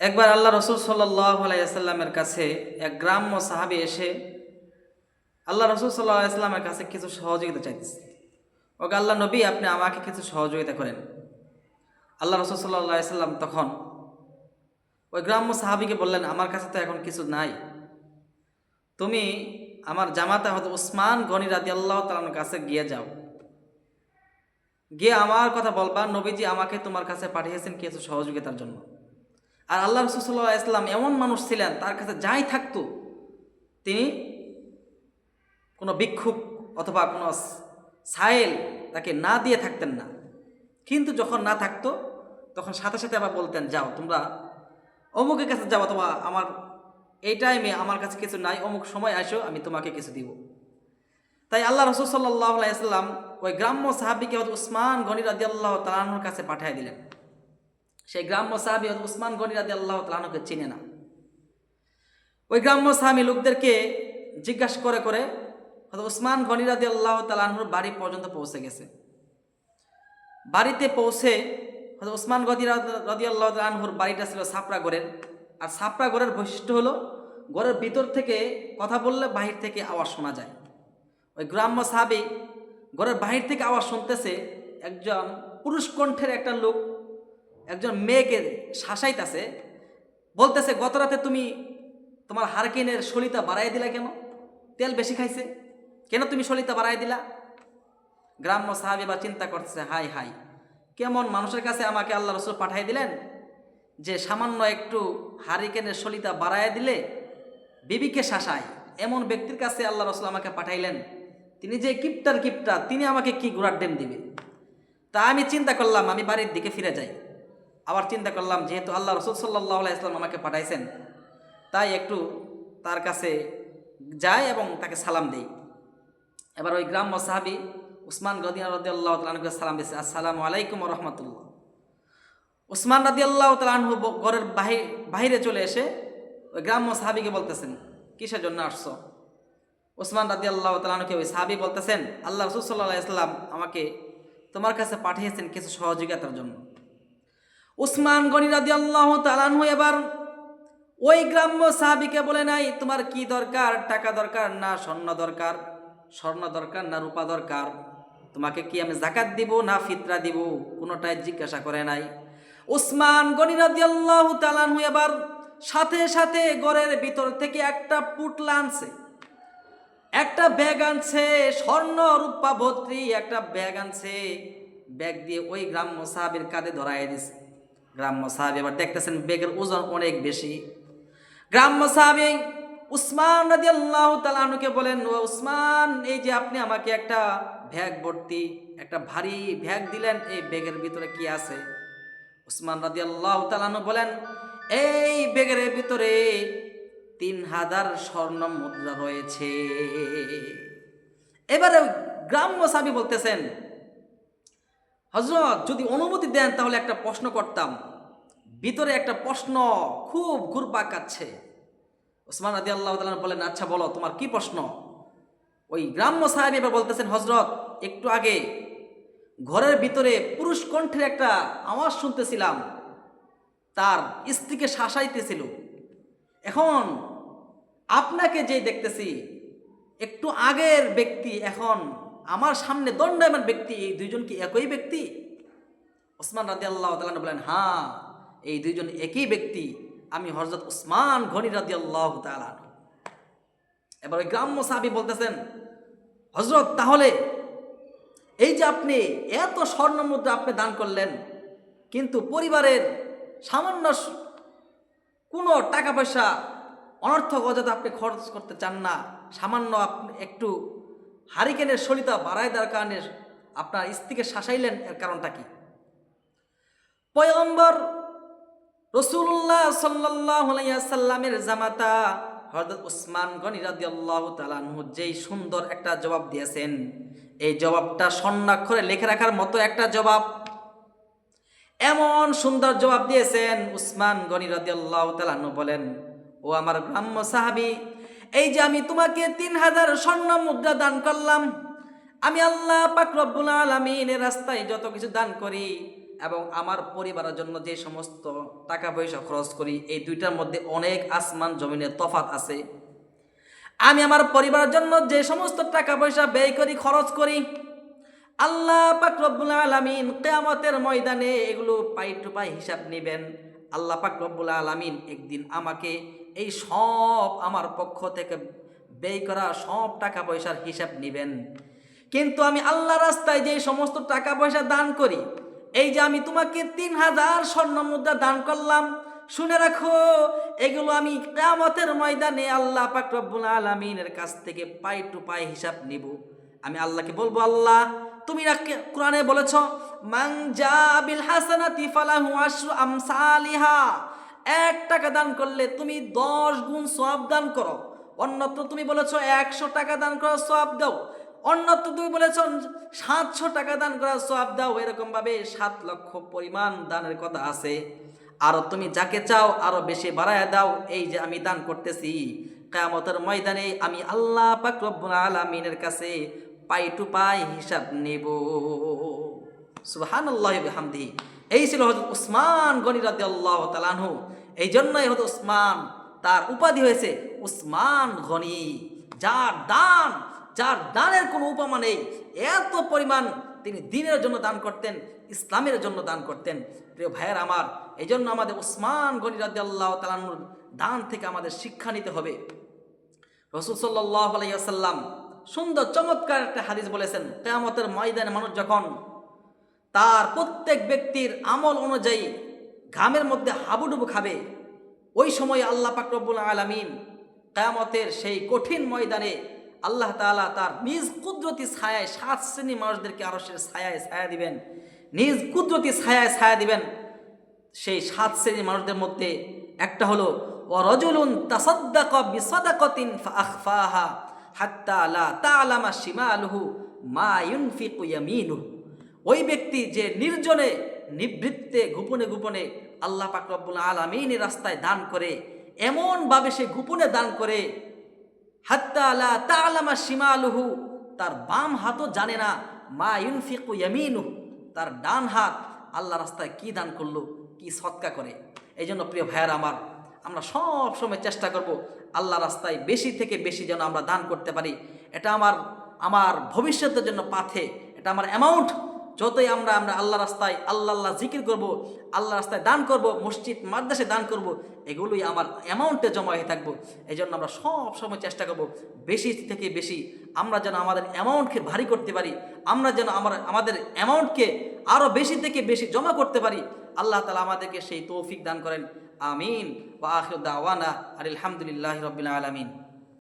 একবার আল্লাহ রসুল সাল্লাহ আলাইসাল্লামের কাছে এক গ্রাম্য সাহাবি এসে আল্লাহ রসুল সাল্লাহ আলাইস্লামের কাছে কিছু সহযোগিতা চাইতেছে। ওকে, আল্লাহ নবী, আপনি আমাকে কিছু সহযোগিতা করেন। আল্লাহ রসুল সাল্লাহ সাল্লাম তখন ওই গ্রাম্য সাহাবিকে বললেন, আমার কাছে তো এখন কিছু নাই। তুমি আমার জামাতা হয়তো উসমান গনি রাদি আল্লাহ তালার কাছে গিয়ে যাও। গিয়ে আমার কথা বলবা, নবীজি আমাকে তোমার কাছে পাঠিয়েছেন কিছু সহযোগিতার জন্য। আর আল্লাহ রসুল্লাহ ইসলাম এমন মানুষ ছিলেন, তার কাছে যাই থাকতো, তিনি কোনো ভিক্ষুক অথবা কোনো সাইল তাকে না দিয়ে থাকতেন না। কিন্তু যখন না থাকতো, তখন সাথে সাথে আবার বলতেন, যাও, তোমরা অমুকের কাছে যাও অথবা আমার, এই টাইমে আমার কাছে কিছু নাই, অমুক সময় আসো, আমি তোমাকে কিছু দিব। তাই আল্লাহ রসুল সাল্লাহ আলাইসাল্লাম ওই গ্রাম্য সাহাবিকে উসমান গনি রাজি আল্লাহ তালাহুর কাছে পাঠিয়ে দিলেন। সেই গ্রাম্য সাহাবি উসমান গনি রাজি আল্লাহ তালাহুকে চিনে না। ওই গ্রাম্য সাহাবি লোকদেরকে জিজ্ঞাসা করে করে উসমান গনি রাজি আল্লাহ তালাহুর বাড়ি পর্যন্ত পৌঁছে গেছে। বাড়িতে পৌঁছে হয়তো উসমান গদি রাজি আল্লাহ তালাহুর বাড়িটা ছিল সাপড়া গড়ের আর সাপড়া গড়ের বৈশিষ্ট্য হলো গড়ের ভিতর থেকে কথা বললে বাহির থেকে আওয়াজ শোনা যায়। ওই গ্রাম্য সাহাবি ঘরের বাহির থেকে আওয়াজ শুনতেছে একজন পুরুষ কণ্ঠের একটা লোক একজন মেয়েকে শাসাইতেছে, বলতেছে, গত রাতে তুমি তোমার হারকিনের সলিতা বাড়াই দিলা কেন? তেল বেশি খাইছে। কেন তুমি সলিতা বাড়াই দিলা? গ্রাম্য সাহাবি বা চিন্তা করতেছে হাই হাই কেমন মানুষের কাছে আমাকে আল্লাহ রসুল পাঠাই দিলেন যে সামান্য একটু হারিকেনের সলিতা বাড়ায় দিলে বিবিকে শাসায়, এমন ব্যক্তির কাছে আল্লাহ রসুল আমাকে পাঠাইলেন। তিনি যে কিপটার কিপটা, তিনি আমাকে কি ঘোরার ডেম দিবে? তা আমি চিন্তা করলাম, আমি বাড়ির দিকে ফিরে যাই। আবার চিন্তা করলাম, যেহেতু আল্লাহ রসুল সাল্লাহ ইসলাম আমাকে পাঠাইছেন, তাই একটু তার কাছে যাই এবং তাকে সালাম দেই। এবার ওই গ্রাম্য সাহাবি উসমান গদিনা রদি আল্লাহ তালকে সালাম দিয়েছে, আসসালামু আলাইকুম রহমতুল্লাহ। উসমান রাদি আল্লাহ তালহু ঘরের বাহির বাহিরে চলে এসে ওই গ্রাম্য সাহাবিকে বলতেছেন, কিসের জন্য আসছো? ওসমান রাদি আল্লাহ তালানুকে ওই সাহাবি বলতেছেন, আল্লাহ রসুল সাল্লাহ ইসলাম আমাকে তোমার কাছে পাঠিয়েছেন কিছু সহযোগিতার জন্য। উসমান গনি রাদি আল্লাহ তালানহু এবার ওই গ্রাম্য সাহাবিকে বলে নাই, তোমার কি দরকার? টাকা দরকার না স্বর্ণ দরকার? স্বর্ণ দরকার না রূপা দরকার? তোমাকে কি আমি জাকাত দিব না ফিতরা দিব? কোনোটাই জিজ্ঞাসা করে নাই। উসমান গনি রাদি আল্লাহ তালানহু এবার সাথে সাথে গড়ের ভিতর থেকে একটা পুটলা আনছে। একটা ব্যাগ আনছে, স্বর্ণ, রূপা, ভর্তি, একটা ব্যাগ আনছে। ব্যাগ দিয়ে ওই গ্রাম্য সাহাবের কাঁধে ধরাই দিছে। গ্রাম্য সাহাব এবার দেখতেছেন ব্যাগের ওজন অনেক বেশি। গ্রাম্য সাহাবি উসমান রাজি আল্লাহ তালানুকে বলেন, ও উসমান, এই যে আপনি আমাকে একটা ভ্যাগ ভর্তি, একটা ভারী ভ্যাগ দিলেন, এই ব্যাগের ভিতরে কি আছে? উসমান রাজি আল্লাহ তালানু বলেন, এই ব্যাগের ভিতরে তিন হাজার স্বর্ণ মুদ্রা রয়েছে। এবারে গ্রাম্য সাবি বলতেছেন হজরত যদি অনুমতি দেন তাহলে একটা প্রশ্ন করতাম। ভিতরে একটা প্রশ্ন খুব ঘুরপাক কাচ্ছে ওসমান আদি আল্লাহ বলেন আচ্ছা বলো, তোমার কি প্রশ্ন? ওই গ্রাম্য সাহেব এবার বলতেছেন হজরত একটু আগে ঘরের ভিতরে পুরুষ কণ্ঠের একটা আওয়াজ শুনতেছিলাম। তার স্ত্রীকে শাসাইতেছিল। এখন আপনাকে যে দেখতেছি, একটু আগের ব্যক্তি এখন আমার সামনে দণ্ডায়মান ব্যক্তি, এই দুইজন কি একই ব্যক্তি? ওসমান রাজি আল্লাহ তালান বলেন হ্যাঁ এই দুইজন একই ব্যক্তি। আমি হরজত উসমান ঘনি রাজি আল্লাহ তালান এবার ওই গ্রাম্য সাহাবি বলতেছেন হজরত তাহলে এই যে আপনি এত স্বর্ণ মুদ্রা আপনি দান করলেন, কিন্তু পরিবারের সামান্য কোনো টাকা পয়সা অনর্থক অযথা আপনি খরচ করতে চান না, সামান্য আপনি একটু হারিকেনের সলিতা বাড়ায় দেওয়ার কারণে আপনার স্ত্রীকে শাসাইলেন, এর কারণটা কি? পয়ম্বর রসুল্লাহ সাল্লামের জামাতা হরদত উসমান গনি রাদি আল্লাহ তালানহু যেই সুন্দর একটা জবাব দিয়েছেন, এই জবাবটা স্বর্ণাক্ষরে লিখে রাখার মতো একটা জবাব। এমন সুন্দর জবাব দিয়েছেন উসমান গনি রাদি আল্লাহ তালানহু বলেন, ও আমার গ্রাম্য সাহাবি এই যে আমি তোমাকে তিন হাজার স্বর্ণ মুদ্রা দান করলাম, আমি আল্লাহ পাক রব্বুল আলমিনের রাস্তায় যত কিছু দান করি এবং আমার পরিবারের জন্য যে সমস্ত টাকা পয়সা খরচ করি, এই দুইটার মধ্যে অনেক আসমান জমিনের তফাত আছে। আমি আমার পরিবারের জন্য যে সমস্ত টাকা পয়সা ব্যয় করি, খরচ করি, আল্লাহ পাক রব্বুল আলামিন কেয়ামতের ময়দানে এগুলো পাই টু পাই হিসাব নেবেন। আল্লাহ পাক রব্বুল আলামিন একদিন আমাকে এই সব আমার পক্ষ থেকে ব্যয় করা সব টাকা পয়সার হিসাব নেবেন। কিন্তু আমি আল্লাহ রাস্তায় যে সমস্ত টাকা পয়সা দান করি, এই যে আমি তোমাকে তিন হাজার স্বর্ণ মুদ্রা দান করলাম, শুনে রাখো, এগুলো আমি কেয়ামতের ময়দানে আল্লাহ পাক রব্বুল আলামিনের কাছ থেকে পাই টু পাই হিসাব নিব। আমি আল্লাহকে বলব, আল্লাহ তুমি কোরআনে বলেছ বিল হাসানাতি ফালাহু আশরু আমসালিহা। এক টাকা দান করলে তুমি দশ গুণ সওয়াব দান করো। অন্যত্র তুমি বলেছ, একশো টাকা দান করার সওয়াব দাও। অন্যত্র তুমি বলেছ, সাতশো টাকা দান করার সওয়াব দাও। এরকম ভাবে সাত লক্ষ পরিমাণ দানের কথা আছে। আরও তুমি যাকে চাও, আরও বেশি বাড়ায় দাও, এই যে আমি দান করতেছি। কেয়ামতের ময়দানে আমি আল্লাহ পাক রব্বুল আলামিনের কাছে পাই টু পাই হিসাব নেব। সুবহানাল্লাহ বিহামদিহি এই ছিল হযরত উসমান গনি রাদিয়াল্লাহু তাআলা আনহু। এই জন্যই হযরত উসমান তার উপাধি হয়েছে উসমান গনি। যার দান, যার দানের কোনো উপমা নেই। এত পরিমাণ তিনি দিনের জন্য দান করতেন, ইসলামের জন্য দান করতেন। প্রিয় ভাইয়ের আমার এই জন্য আমাদের উসমান গনি রাদিয়াল্লাহু তাআলা আনহুর দান থেকে আমাদের শিক্ষা নিতে হবে। রসুল সাল্লাহ আলাইসাল্লাম সুন্দর, চমৎকার একটা হাদিস বলেছেন, কেয়ামতের ময়দানে মানুষ যখন তার প্রত্যেক ব্যক্তির আমল অনুযায়ী ঘামের মধ্যে হাবুডুবু খাবে, ওই সময় আল্লাহ পাকরবুল আলমিন কেয়ামতের সেই কঠিন ময়দানে আল্লাহ তাআলা তার নিজ কুদরতি ছায়ায় সাত শ্রেণি মানুষদেরকে আরও সে ছায়ায় ছায়া দিবেন, নিজ কুদরতি ছায়ায় ছায়া দিবেন। সেই সাত শ্রেণির মানুষদের মধ্যে একটা হলো ও রজুলুন তাসাদ্দাক বিসাদাকাতিন ফাআখফাহা। হাত্তা লা তা'লামা শিমালুহু মা ইউনফিকু ইয়ামিনুহু। ওই ব্যক্তি যে নির্জনে নিবৃত্তে গোপনে গোপনে আল্লাহ পাক রব্বুল আলামিনের রাস্তায় দান করে এমন ভাবে সে গোপনে দান করে, হাত্তা লা তা'লামা শিমালুহু, তার বাম হাতও জানে না মা ইউনফিকু ইয়ামিনুহু। তার ডান হাত আল্লাহ রাস্তায় কি দান করল, কি সৎকা করে। এই জন্য প্রিয় ভাইয়ার আমার আমরা সব সময় চেষ্টা করব আল্লাহ রাস্তায় বেশি থেকে বেশি যেন আমরা দান করতে পারি। এটা আমার আমার ভবিষ্যতের জন্য পাথে। এটা আমার অ্যামাউন্ট যতই আমরা আমরা আল্লাহ রাস্তায়, আল্লাহ আল্লাহ জিকির করব আল্লাহ রাস্তায় দান করব, মসজিদ, মাদ্রাসে দান করব, এগুলোই আমার অ্যামাউন্টে জমা হয়ে থাকব। এই জন্য আমরা সব সময় চেষ্টা করব বেশি থেকে বেশি আমরা যেন আমাদের অ্যামাউন্টকে ভারী করতে পারি, আমরা যেন আমার, আমাদের অ্যামাউন্টকে আরও বেশি থেকে বেশি জমা করতে পারি। আল্লাহ তালা আমাদেরকে সেই তৌফিক দান করেন। আমিন। ওয়া আখির দাওয়ানা আলহামদুলিল্লাহ রবিল আলমিন।